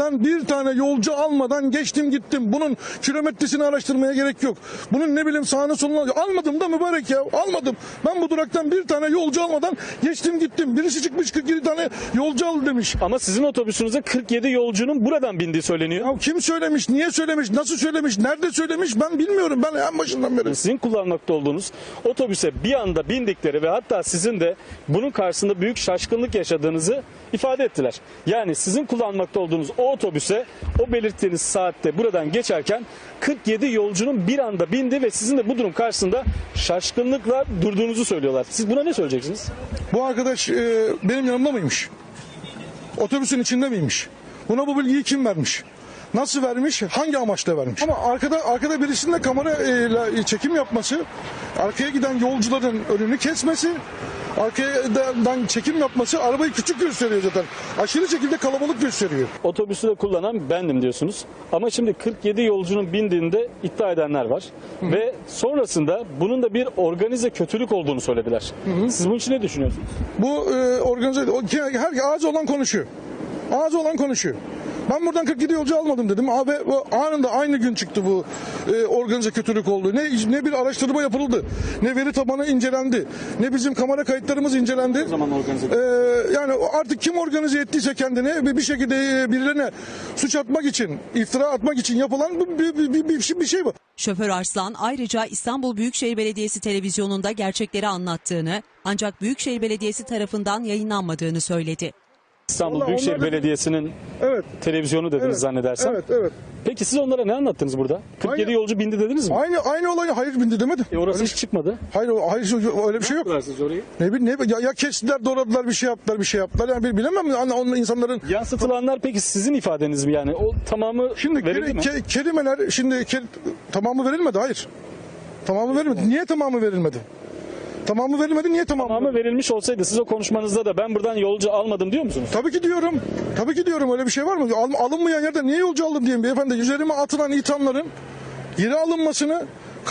duraktan bir tane yolcu almadan geçtim gittim. Bunun kilometresini araştırmaya gerek yok. Bunun ne bileyim sağını solunu almadım da mübarek ya almadım. Ben bu duraktan bir tane yolcu almadan geçtim gittim. Birisi çıkmış 47 tane yolcu al demiş. Ama sizin otobüsünüze 47 yolcunun buradan bindiği söyleniyor. Ya kim söylemiş, niye söylemiş, nasıl söylemiş, nerede söylemiş ben bilmiyorum. Ben en başından beri. Sizin kullanmakta olduğunuz otobüse bir anda bindikleri ve hatta sizin de bunun karşısında büyük şaşkınlık yaşadığınızı ifade ettiler. Yani sizin kullanmakta olduğunuz o otobüse o belirttiğiniz saatte buradan geçerken 47 yolcunun bir anda bindi ve sizin de bu durum karşısında şaşkınlıkla durduğunuzu söylüyorlar. Siz buna ne söyleyeceksiniz? Bu arkadaş e, benim yanımda mıymış? Otobüsün içinde miymiş? Buna bu bilgiyi kim vermiş? Nasıl vermiş? Hangi amaçla vermiş? Ama arkada arkada birisinin de kamera e, ile çekim yapması, arkaya giden yolcuların önünü kesmesi, arkadan çekim yapması arabayı küçük gösteriyor zaten. Aşırı şekilde kalabalık gösteriyor. Otobüsü de kullanan bendim diyorsunuz. Ama şimdi 47 yolcunun bindiğinde iddia edenler var. Ve sonrasında bunun da bir organize kötülük olduğunu söylediler. Siz bunun için ne düşünüyorsunuz? Bu e, organize her ağzı olan konuşuyor. Ağzı olan konuşuyor. Ben buradan 47 yolcu almadım dedim. Abi bu anında aynı gün çıktı bu e, organize kötülük oldu. Ne ne bir araştırma yapıldı. Ne veri tabanı incelendi. Ne bizim kamera kayıtlarımız incelendi. zaman organize E, yani artık kim organize ettiyse kendini bir- bir şekilde e, birilerine suç atmak için, iftira atmak için yapılan bir, bir, bir, bir, bir şey bu. Şoför Arslan ayrıca İstanbul Büyükşehir Belediyesi televizyonunda gerçekleri anlattığını ancak Büyükşehir Belediyesi tarafından yayınlanmadığını söyledi. İstanbul Vallahi Büyükşehir onlar da- Belediyesi'nin Evet. televizyonu dediniz Evet, zannedersem. Evet, evet. Peki siz onlara ne anlattınız burada? 47 Aynı- yolcu bindi dediniz mi? Aynı aynı olay hayır bindi demedi. E orası hiç çıkmadı. Hayır, hayır öyle bir şey yok. Siz orayı. Ne, bi- ne ya, ya kestiler, doğradılar, bir şey yaptılar, bir şey yaptılar. Yani bil- bilemem yani onun insanların Yansıtılanlar peki sizin ifadeniz mi yani? O tamamı şimdi verildi keli- mi? ke- kelimeler şimdi ke- tamamı verilmedi. Hayır. Tamamı verilmedi. Niye tamamı verilmedi? Tamamı verilmedi. Niye tamamı? Tamamı verilmiş olsaydı siz o konuşmanızda da ben buradan yolcu almadım diyor musunuz? Tabii ki diyorum. Tabii ki diyorum. Öyle bir şey var mı? Al- alınmayan yerde niye yolcu aldım diyeyim beyefendi. Üzerime atılan ithamların geri alınmasını